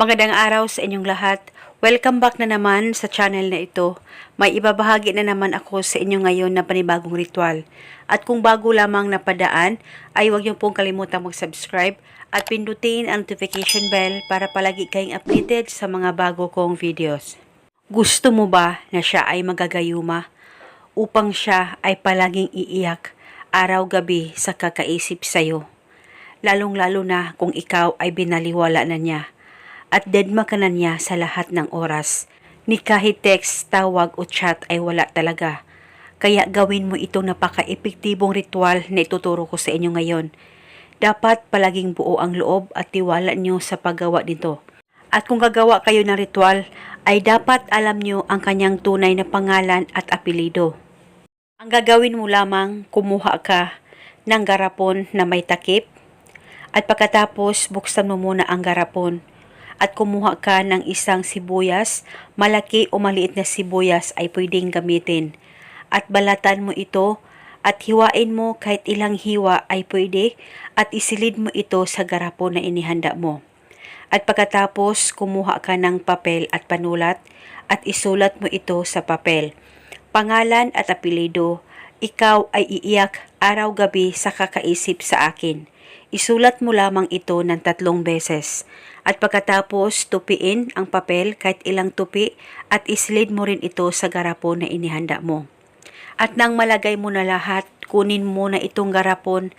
Magandang araw sa inyong lahat. Welcome back na naman sa channel na ito. May ibabahagi na naman ako sa inyo ngayon na panibagong ritual. At kung bago lamang napadaan, ay huwag niyo pong kalimutan mag-subscribe at pindutin ang notification bell para palagi kayong updated sa mga bago kong videos. Gusto mo ba na siya ay magagayuma upang siya ay palaging iiyak araw-gabi sa kakaisip sa'yo? Lalong-lalo na kung ikaw ay binaliwala na niya at dedma ka na niya sa lahat ng oras. Ni kahit text, tawag o chat ay wala talaga. Kaya gawin mo itong napaka-epektibong ritual na ituturo ko sa inyo ngayon. Dapat palaging buo ang loob at tiwala niyo sa paggawa nito. At kung gagawa kayo ng ritual, ay dapat alam niyo ang kanyang tunay na pangalan at apelido. Ang gagawin mo lamang, kumuha ka ng garapon na may takip at pagkatapos buksan mo muna ang garapon at kumuha ka ng isang sibuyas, malaki o maliit na sibuyas ay pwedeng gamitin. At balatan mo ito at hiwain mo kahit ilang hiwa ay pwede at isilid mo ito sa garapon na inihanda mo. At pagkatapos kumuha ka ng papel at panulat at isulat mo ito sa papel. Pangalan at apelido, ikaw ay iiyak araw-gabi sa kakaisip sa akin. Isulat mo lamang ito ng tatlong beses. At pagkatapos tupiin ang papel kahit ilang tupi at islid mo rin ito sa garapon na inihanda mo. At nang malagay mo na lahat, kunin mo na itong garapon,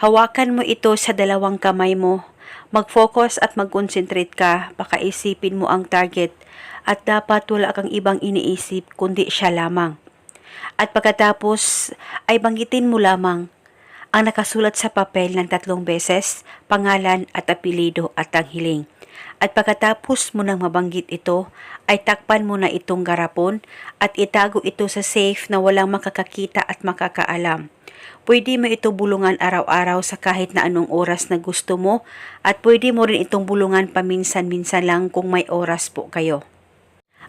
hawakan mo ito sa dalawang kamay mo, mag-focus at mag-concentrate ka, pakaisipin mo ang target at dapat wala kang ibang iniisip kundi siya lamang. At pagkatapos ay banggitin mo lamang ang nakasulat sa papel ng tatlong beses, pangalan at apelido at ang hiling. At pagkatapos mo nang mabanggit ito, ay takpan mo na itong garapon at itago ito sa safe na walang makakakita at makakaalam. Pwede mo ito bulungan araw-araw sa kahit na anong oras na gusto mo at pwede mo rin itong bulungan paminsan-minsan lang kung may oras po kayo.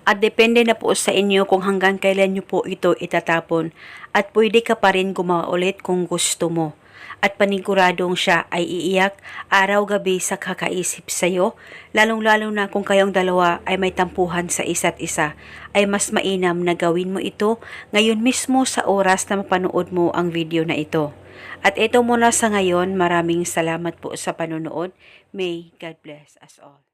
At depende na po sa inyo kung hanggang kailan nyo po ito itatapon at pwede ka pa rin gumawa ulit kung gusto mo. At paniguradong siya ay iiyak araw-gabi sa kakaisip sa'yo, lalong-lalo na kung kayong dalawa ay may tampuhan sa isa't isa, ay mas mainam na gawin mo ito ngayon mismo sa oras na mapanood mo ang video na ito. At ito muna sa ngayon, maraming salamat po sa panonood. May God bless us all.